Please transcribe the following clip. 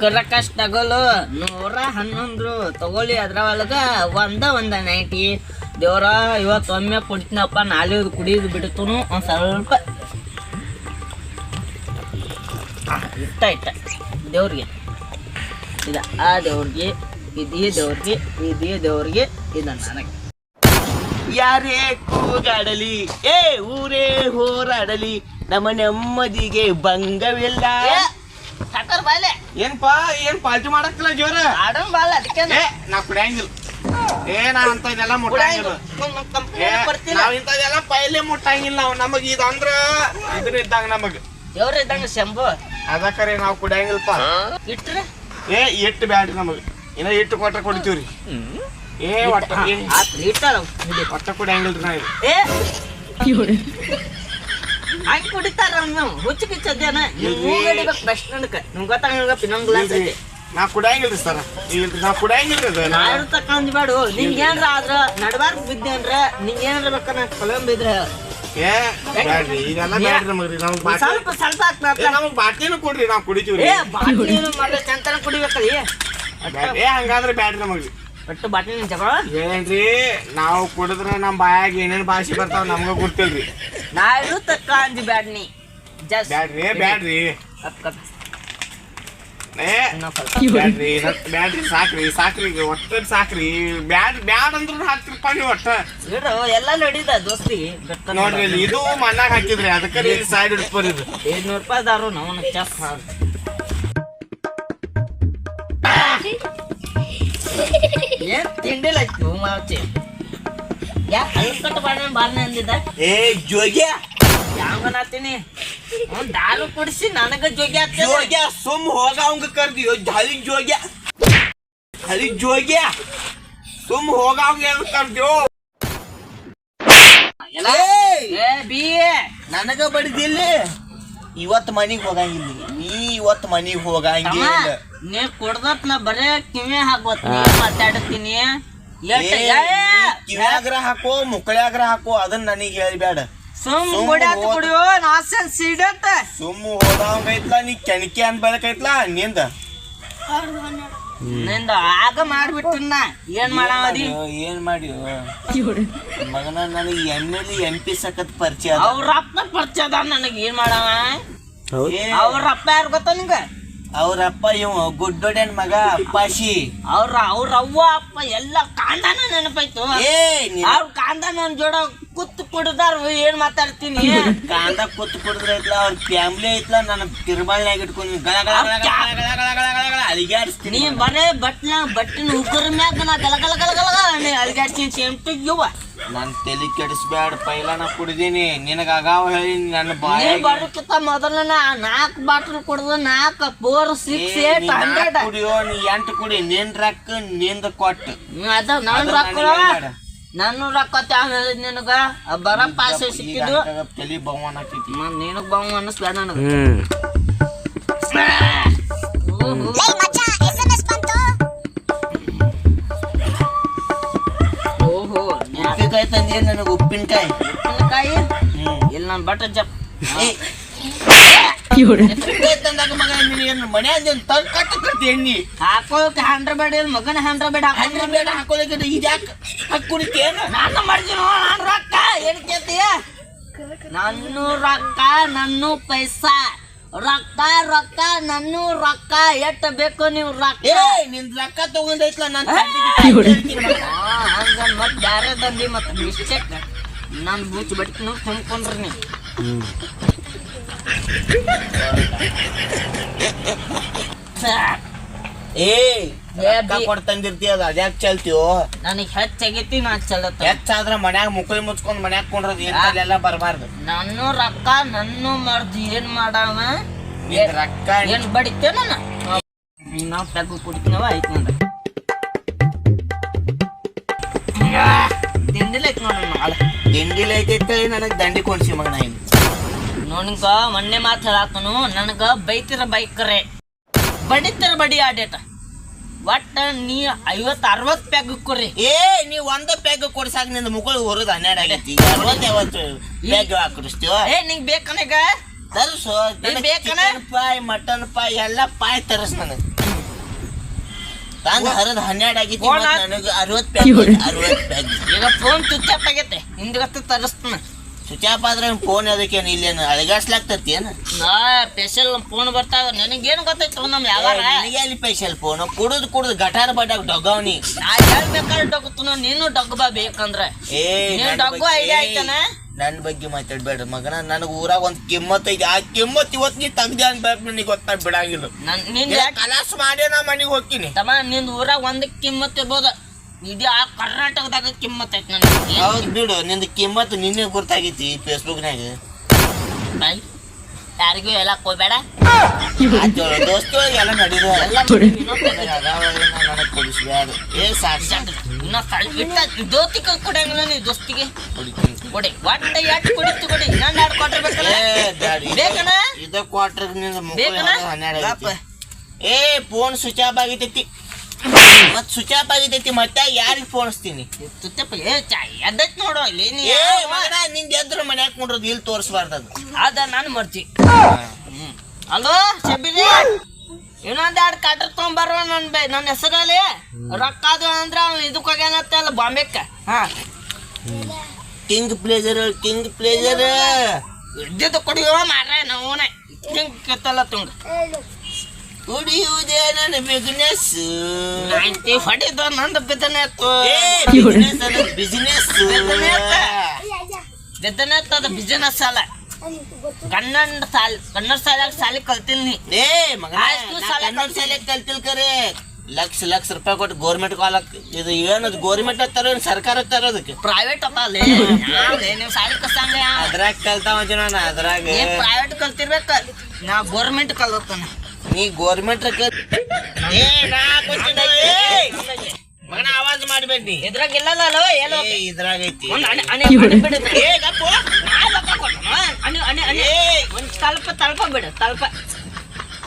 ಸಕ್ಕರ ಕಷ್ಟ ತಗೊಳ್ಳು ನೂರ ಹನ್ನೊಂದು ತಗೊಳ್ಳಿ ಅದ್ರ ಒಳಗ ಒಂದ ಒಂದ ನೈಟಿ ದೇವ್ರ, ಇವತ್ತು ಒಮ್ಮೆ ಕುಡಿತೀನಪ್ಪ, ನಾಳೆ ಕುಡಿಯೋದು ಬಿಡ್ತನು. ಒಂದ್ ಸ್ವಲ್ಪ ಇಟ್ಟ ಇಟ್ಟ. ದೇವ್ರಿಗೆ. ಇದ ಆ ದೇವ್ರಿಗೆ, ಇದೇ ದೇವ್ರಿಗೆ ಇದೇ ದೇವ್ರಿಗೆ, ಇದ ನನಗೆ. ಯಾರೇ ಕೂಗಾಡಲಿ, ಏ ಊರೇ ಹೋರಾಡಲಿ, ನಮ್ಮ ನೆಮ್ಮದಿಗೆ ಭಂಗವಿಲ್ಲ. ಬಾಲೆ ಏನ್ಪಾ ಏನ್ ಪಾಲ್ಟಿ ಮಾಡಕ್ತಿಲ್ಲ ಜೋರ? ಆಡೋಣ ಬಾಲ ಅದಕ್ಕೆ ಏ ನಾ ಕುಡಿಯಂಗಿಲ್ಲ. ಏ ನಾ ಅಂತ ಇದೆಲ್ಲ ಮುಟ್ಟಂಗಿಲ್ಲ ಏ ನಾವ್ ಇಂಥದೆಲ್ಲ ಪೈಲೆ ಮುಟ್ಟಂಗಿಲ್ಲ ನಾವ್. ನಮಗ್ ಇದಂದ್ರ ಇದ್ರ ಇದ್ದಂಗ ನಮಗ್. ದೇವ್ರ ಇದ್ದಂಗ ಶಂಭು. ಅದಕ್ಕರೆ ನಾವ್ ಕುಡಿಯಂಗಿಲ್ಲಪ್ಪ. ಇಟ್ರೆ? ಏ ಇಟ್ಟು ಬ್ಯಾಡ್ರಿ ನಮಗ್. ಇನ್ನ ಇಟ್ಟು ಕೊಟ್ರ ಕುಡಿತೀವ್ರಿ. ಏ ಒಟ್ಟ ಏ, ಇಟ್ಟಾರ ಒಟ್ಟ ಕುಡಿಯಂಗಿಲ್ರಿ ನಾವು. ಇದು ಏ ಹಂಗ್ ಕುಡಿತಾರ ನೀವು ಹುಚ್ಚು ಕಿಚ್ಚದೇನ ನೀವು ಗಡಿಬೇಕು ಬಸ್ ಸ್ಟ್ಯಾಂಡ್ಕ ನಿಮ್ಗೆ ಗೊತ್ತಾಗ ಇನ್ನೊಂದು ಗ್ಲಾಸ್ ನಾ ಕುಡಿಯಂಗಿಲ್ರಿ ಸರ್. ಇಲ್ರಿ ನಾ ಕುಡಿಯಂಗಿಲ್ರಿ ಅದು. ನಾ- ತಕೊಂಡ್ ಬೇಡ ನಿಂಗೆ ಏನ್ರ ಆದ್ರ ನಡಬಾರ್ದು ಬಿದ್ದೇನ್ರ ನಿಂಗೆ ಏನ್ರ ಬೇಕ ನಾ ಕೊಲಂಬಿದ್ರ ಏ ಬ್ಯಾಡ್ರಿ. ಇದೆಲ್ಲ ಬ್ಯಾಡ್ರಿ ನಮಗ್ರಿ ನಮಗ್ ಬಾಟ್ಲಿ ಸ್ವಲ್ಪ ಸ್ವಲ್ಪ ಏ, ನಮಗ್ ಬಾಟ್ಲಿನೂ ಕೊಡ್ರಿ ನಾವ್ ಕುಡಿತೀವ್ರಿ. ಏ ಬಾಟ್ಲಿ ಮಾಡ್ರೆ ಚಂತನ ಕುಡಿಬೇಕಲ್ಲಿ ಏ ಹಂಗಾದ್ರೆ ಬ್ಯಾಡ್ರಿ ನಮಗ್ರಿ ಒಟ್ಟು ಜಗಳ? ಏನ್ರಿ ನಾವು ಕುಡಿದ್ರೆ ನಮ್ ಬಾಯಾಗ ಏನೇನ್ ಭಾಷೆ ಬರ್ತಾವ ನಮ್ಗ ಗೊತ್ತಿಲ್ರಿ. ನಾರು ತಕ್ಕ ಅಂಜಿ ಬ್ಯಾಡ್ನಿ. ಜಸ್ಟ್ ಬ್ಯಾಡ್ರಿ ಬ್ಯಾಡ್ರಿ. Cup cup. ಬ್ಯಾಡ್ರಿ ಬ್ಯಾಡ್ರಿ ಸಾಕ್ರಿ ಸಾಕ್ರಿ ಒಟ್ಟ ಸಾಕ್ರಿ. ಬ್ಯಾಡ್ ಬ್ಯಾಡ್ ಅಂದ್ರು ಹಾಕ್ತಿರ್ಪ ನೀವು ಒಟ್ಟ. ಬಿಡು ಎಲ್ಲ ನಡೀದ ದೋಸ್ತಿ. ನೋಡ್ರಿ ಇಲ್ಲಿ ಇದು ಮಣ್ಣಾಗ ಹಾಕಿದ್ರಿ ಅದಕ್ಕೆ ಇಲ್ಲಿ ಸೈಡ್ ಇಡ್ಸ್ಬರ್ ಇದು. ಐದ್ನೂರು ರೂಪಾಯಿ ದಾರು ನಾವು ಚೆಸ್ ಏನ್ ತಿಂಡಿಲ್ಲ ಆಯ್ತು ಮಾವಚಿ ಯಾ ಹಲ್ಕಟ್ಟು ಬಾಣ ಬಾರ್ನೆ ಅಂದಿದ್ದ ಏ ಜೋಗ್ಯ ಯಾವನಾತೀನಿ ಅವ್ನ್ ದಾರು ಕುಡಿಸಿ ನನಗ ಜೋಗಿ ಆಗ್ತದೆ ಜೋಗ್ಯ ಸುಮ್ ಹೋಗ ಅವಂಗ ಕರ್ದಿಯೋ ಹಳಿ ಜೋಗ್ಯ ಹಳಿ ಜೋಗ್ಯ ಸುಮ್ ಹೋಗ ಅವಂಗ ಕರ್ದಿಯೋ ಏ ಬಿ ನನಗ ಬಡಿದಿಲ್ಲ ಇವತ್ ಮನಿಗ್ ಹೋಗಂಗಿಲ್ಲ ನೀ ಇವತ್ ಮನಿಗ್ ಹೋಗಂಗಿಲ್ಲ ನೀ ಕುಡ್ದತ್ ನಾ ಬರೇ ಕಿವಿ ಹಾಕ್ಬೋತ್ ನೀ ಮಾತಾಡ್ತೀನಿ ಎಷ್ಟ್ ಏ, ಏ, ನೀ ಕಿವ್ಯಾಗ್ರ ಹಾಕೋ ಮುಕ್ಕಳ್ಯಾಗ್ರ ಹಾಕೋ ಅದನ್ನ ನನಗೆ ಹೇಳ್ಬೇಡ ಸುಮ್ ಕುಡಿಯಾತ ಕುಡಿಯೋ ನಾಸನ್ ಸಿಡತ್ತ ಸುಮ್ಮ ಹೋಗಂಗೈತ್ಲ ನೀ ಕೆಣಕಿ ಅನ್ಬೇಕೈತ್ಲ ನಿಂದ. ನಿಂದ ಆಗ ಮಾಡ್ಬಿಟ್ಟನ್ನ. ಏನ್ ಮಾಡಾವದಿ? ಏನ್ ಮಾಡಿ ಮಗನ ನನಗೆ ಎಂ ಎಲ್ ಎಂ ಪಿ ಸಖತ್ ಪರಿಚಯ ಅದ. ಅವ್ರ ಅಪ್ಪ ಪರಿಚಯ ಅದ ನನಗೆ ಏನ್ ಮಾಡಾವ? ಏ, ಅವ್ರ ಅಪ್ಪ ಯಾರು ಗೊತ್ತ ನಿಂಗ? ಅವ್ರಪ್ಪ ಇವ ಗುಡ್ಡೊಡೆನ್ ಮಗ ಅಪ್ಪಾಶಿ ಅವ್ರ ಅವ್ರ ಅವ್ವ ಅಪ್ಪ ಎಲ್ಲ ಕಾಂದಾನ ನೆನಪಾಯ್ತು ಏ ನೀನ್ ಅವ್ರ ಕಾಂದ ನನ್ ಜೋಡ ಕುತ್ತು ಕುಡ್ದಾರ ಏನ್ ಮಾತಾಡ್ತೀನಿ ಕಾಂದ ಕುತ್ ಕುಡಿದ್ರೆ ಐತ್ಲ ಅವ್ರ ಫ್ಯಾಮಿಲಿ ಐತ್ಲ ನನ್ನ ತಿರುಬಾಳ್ನಾಗ ಇಟ್ಕೊಂಡು ಗಳ ಗಳ ಗಳ ಗಳ ಗಳ ಗಳ ಗಳ ಗಳ ಗಳ ಅಲಿಗಾಡಿಸ್ತೀನಿ ನೀ ಬರೇ ಬಟ್ಲ ಬಟ್ಟಿನ ಉಗುರ ಮ್ಯಾಗ ನಾ ಗಲ ಗಲ ಗಲ ಸೇಮ್ಟು ಯುವ ನನ್ ತಲೆ ಕೆಡಿಸ್ಬೇಡ ಪೈಲ ನಾ ಕುಡಿದೀನಿ. ನಿನಗ ಅಗಾವ ಹೇಳಿ ನನ್ನ ಬಾಯಿ ಬರೋಕ್ಕಿಂತ ಮೊದಲ ನಾಲ್ಕು ಬಾಟ್ಲ್ ಕುಡ್ದು ನಾಲ್ಕು ಫೋರ್ ಸಿಕ್ಸ್ ಏಟ್ ಹಂಡ್ರೆಡ್ ಕುಡಿಯೋ ನೀ ಎಂಟು ಕುಡಿ ನಿನ್ ರೊಕ್ಕ ನಿಂದ ಕೊಟ್ಟು. ಅದ ನನ್ ರೊಕ್ಕ. ನನಗ್ ನನ್ನ ರೊಕ್ಕ ಹೇಳಿದ್ ನಿನಗ. ಬರ ಪಾಸ್ ಸಿಕ್ಕಿದ್ದು. ತಲೆ ಬಹುಮಾನ ನೀನು ನಿನಗ್ ಬಾವು ಅನ್ನಿಸ್ಬೇಡ ನನಗ. ಉಪ್ಪಿನಕಾಯಿ ತಂದಿ ನನಗೆ ಉಪ್ಪಿನಕಾಯಿ? ಉಪ್ಪಿನಕಾಯಿ? ಇಲ್ಲ ಇಲ್ಲಿ ನಾನು ಬಟ್ಟ ಜಪ್ ತಂದಾಗ ಮಗ ನಿನಗೇನು ಮನ್ಯಾಗ ತಗ್ ಕಟ್ಟ ಕಟ್ಟಿ ಎಣ್ಣಿ? ಹಾಕೋಕೆ ಬೇಡ ಇಲ್ಲಿ ಮಗನ ಬೇಡ ಬೇಡ ಹಾಕೋದಕ್ಕೆ ಇದ್ಯಾಕ? ನಾನು ಮಾಡ್ತೀನಿ ನಾನು ರೊಕ್ಕ. ಏನು ಕೇಳ್ತೀಯ? ನನ್ನ ರೊಕ್ಕ ನನ್ನ ಪೈಸಾ. ರೊಕ್ಕ ರೊಕ್ಕ ನನ್ನ ರೊಕ್ಕ. ಎಟ್ಟ ಬೇಕು ನೀವು ರೊಕ್ಕ? ನಿನ್ ರೊಕ್ಕ ತಗೊಂಡೈತ್ಲ? ನಾನು ಆ, ಹಂಗ ಮತ್ ಬ್ಯಾರೆ ದಂದಿ ಮತ್ ಮಿಸ್ಟೇಕ್ ನಾನು ಬೂಚ್ ಬಟ್ಟಿ ತುಂಬ್ಕೊಂಡ್ರಿ ನೀ ಏ ತಂದಿರ್ತಿ ಅದ ಅದ್ಯಾಕ್ ಚಲ್ತೀವೋ ನನಗೆ ಹೆಚ್ಚಾಗೈತಿ ನಾ ಚಲತ್ತ ಹೆಚ್ಚಾದ್ರ ಮನ್ಯಾಗ ಮುಕ್ಕಳಿ ಮುಚ್ಕೊಂಡ್ ಮನ್ಯಾಗ ಕೊಂಡ್ರದ್ ಎಂತೆಲ್ಲ ಬರಬಾರ್ದು. ನನ್ನ ರೊಕ್ಕ ನನ್ನ ಮಾಡ್ದು ಏನ್ ಮಾಡವ? ರೊಕ್ಕ ಏನ್ ಬಡಿತೇನ ನಾವು ಪೆಗ್ಗು ಕುಡಿತೀನವ ಐತ್ ನೋಡ್ರಿ. ತಿಂದಿಲ್ಲ ಐತ್ ತಿಂಡಿಲ್ ಐತೈತೆ ನನಗ್ ದಂಡಿ ಕೊಡ್ಸಿ ಮಗನ ಇಲ್ಲಿ ನೋಡ್ಕ ಮೊನ್ನೆ ಮಾತು ಹೇಳಾತನು ನನಗ ಬೈತಿರ ಬೈಕರೆ. ಬಡಿತರ ಬಡಿ ಆಡೇಟ ಒಟ್ಟ ನೀ ಐವತ್ ಅರವತ್ ಪ್ಯಾಗ್ ಕೊಡ್ರಿ. ಏ ನೀ ಒಂದ ಪ್ಯಾಗ್ ಕೊಡ್ಸಾಕ ನಿಂದ ಮುಗುಳು ಹೊರದು ಹನ್ನೆರಡು ಆಗೈತಿ. ಅರವತ್ತು ಯಾವತ್ತು ಪ್ಯಾಗ್ ಹಾಕಿಸ್ತೀವ ಏ ನಿಂಗೆ ಬೇಕನಗ ತರ್ಸು. ಬೇಕನ? ಪಾಯ್ ಮಟನ್ ಪಾಯ್ ಎಲ್ಲ ಪಾಯ್ ತರಸ್ ನನಗೆ. ತಂದ್ ಹರಿದ್ ಹನ್ನೆರಡು ಆಗಿತ್ತು. ನನಗೆ ಅರವತ್ತು ಪ್ಯಾಕ್ ಅರವತ್ತು ಪ್ಯಾಕ್ ಈಗ ಫೋನ್ ಚುಚ್ಚ ಆಗೈತೆ. ಹಿಂದ್ಗತ್ತೆ ತರಿಸ್ತಾನ. ಆಫ್ ಆದ್ರೆ ಫೋನ್ ಅದಕ್ಕೇನು? ಇಲ್ಲೇನು ಅಳಗಾಡ್ಸ್ಲಾಗ್ತತಿ ಏನು? ನಾ ಸ್ಪೆಷಲ್ ಫೋನ್ ಬರ್ತಾವ ನನಗೇನು ಗೊತ್ತೈತು ನಮ್ ಯಾವಾರ? ಅಲ್ಲಿ ಸ್ಪೆಷಲ್ ಫೋನ್ ಕುಡಿದು ಕುಡಿದು ಗಟಾರ ಬಡ್ಡಾಗ ಡೊಗವ್ನಿ. ನಾ ಹೇಳ್ಬೇಕಾದ್ರೆ ಡೊಗ್ತನ ನೀನು ಡೊಗ್ಬಾ ಬೇಕಂದ್ರೆ. ಏ ನೀನ್ ಡೊಗ್ಗು ಬಗ್ಗೆ- ಐತನ? ನನ್ ಬಗ್ಗೆ ಮಾತಾಡ್ಬೇಡ ಮಗನ. ನನಗೆ ಊರಾಗ ಒಂದ್ ಕಿಮ್ಮತ್ ಐತಿ. ಆ ಕಿಮ್ಮತ್ ಇವತ್ತು ನೀ ತೆಗ್ದೆ ಅನ್ಬೇಕು ನನಗೆ ಗೊತ್ತಾಗ ಬಿಡಂಗಿಲ್ಲ. ನನ್ ಕಲಾಸ್ ಮಾಡೇ ನಾ ಮನೆಗೆ ಹೋಗ್ತೀನಿ. ತಮ್ಮ ನಿಂದ ಊರಾಗ ಒಂದ್ ಕಿಮ್ಮತ್ ಇರ್ಬೋದು. ಇಡೀ ಆ ಕರ್ನಾಟಕದಾಗ ಕಿಮ್ಮತ್ ಐತಿ ನನಗೆ. ಹೌದ್ ಬಿಡು. ನಿಂದ ಕಿಮ್ಮತ್ ನಿನ್ನೆ ಗೊತ್ತಾಗೈತಿ ಫೇಸ್ಬುಕ್ನಾಗ ಬಾಯ್ ಯಾರಿಗೂ ಎಲ್ಲ ನಡೆದ ಎಲ್ಲ ಮಂದಿ ಇನ್ನೊಬ್ರು ನನಗೆ ಕೊಡಿಸ್ಬ್ಯಾಡ ಏ ಇನ್ನ ಕೊಡಂಗಿಲ್ಲ ನೀ ದೋಸ್ತಿಗೆ. ಕೊಡಿ ಒಟ್ಟ ಎಟ್ ಕುಡಿತು ಕೊಡಿ ಇನ್ನೊಂದು ಎರಡು ಕೊಟ್ರೆ ಬೇಕಲ್ಲ? ಏ, ಬ್ಯಾಡ. ಇದ- ಬೇಕನ? ಇದ ಕ್ವಾರ್ಟರ್ ಬೇಕನ? ಹನ್ನೆರಡು ಏ ಫೋನ್ ಸ್ವಿಚ್ ಆಫ್ ಆಗೈತೈತಿ. ಮತ್ ಸ್ವಿಚ್ ಆಫ್ ಆಗೈತೈತಿ ಮತ್ತೆ ಯಾರಿಗೆ ತೋರಿಸ್ತೀನಿ? ತುತ್ತಪ್ಪ ಏ ಚಾ ಎದ್ದೈತ್ ನೋಡು ಇಲ್ಲಿ ನೀ ಏ? ಮಗನ ನಿಂದ ಎದ್ರ ಮನ್ಯಾಗ ಕುಂಡ್ರದ್ ಇಲ್ಲಿ ತೋರಿಸ್ಬಾರ್ದು ಅದು ಅದ ನಾನು ಮರ್ಜಿ ಹ್ಮ್. ಹಲೋ ಶಬಿರಿ ಇನ್ನೊಂದ್ ಎರಡು ಕಾಟರ್ ತೊಗೊಂಬರುವ ನನ್ ಬೈ ನನ್ನ ಹೆಸರಲ್ಲಿ? ರೊಕ್ಕ ಅದು ಅಂದ್ರ ಅವ್ನು ಇದಕ್ಕೆ ಹೋಗ್ಯಾನತ್ತಲ್ಲ ಬಾಂಬೆಕ್ಕ ಹಾ. ಕಿಂಗ್ ಪ್ಲೇಜರ್ ಕಿಂಗ್ ಪ್ಲೇಜರ್ ಇದ್ದಿದ್ದು ಕುಡಿಯೋ ಮಾರ್ರೆ ನಾವು ಕೆತ್ತಲ್ಲ ತುಂಗ. ಕುಡಿಯುವುದೇ ನನ್ನ ಬಿಸ್ನೆಸ್ ನೈಂಟಿ ಹೊಡಿದ ನಂದು ಬಿದ್ದನೆ ಎತ್ತು ಬಿಸ್ನೆಸ್ ಬಿದ್ದನೆ ಎತ್ತು ಅದು ಬಿಸಿನೆಸ್ ಅಲ್ಲ. ಕನ್ನಡ ಸಾಲಿ ಕನ್ನಡ ಸಾಲಾಗ ಸಾಲಿ ಕಲ್ತೀನಿ ಏ ಮಗ ಕನ್ನಡ ಸಾಲಿಗೆ ಕಲ್ತಿಲ್ ಕರೆ. ಲಕ್ಷ ಲಕ್ಷ ರೂಪಾಯಿ ಕೊಟ್ಟು ಗೌರ್ಮೆಂಟ್ ಕಾಲಕ್ ಇದು ಏನದು ಗೌರ್ಮೆಂಟ್ ತರೋ ಸರ್ಕಾರ ತರೋದಕ್ಕೆ? ಪ್ರೈವೇಟ್ ಅಪ್ಪ ಅಲ್ಲಿ. ನೀವು ಸಾಲಿ ಕಸಂಗ ಅದ್ರಾಗ ಕಲ್ತಾವ ಅದ್ರಾಗ. ಪ್ರೈವೇಟ್ ಕಲ್ತಿರ್ಬೇಕ. ನಾ ಗೌರ್ಮೆಂಟ್ ಕಲ್ತಾನ ನೀ ಗೋರ್ಮೆಂಟ್. ಮಗನ ಆವಾಜ್ ಮಾಡ್ಬೇಡಿ ಇದ್ರಾಗ ಇಲ್ಲಲ್ಲ ಇದ್ರಾಗ ಐತಿ ಒಂದ್ ಸ್ವಲ್ಪ ತಲ್ಪ ಬಿಡು ತಲ್ಪ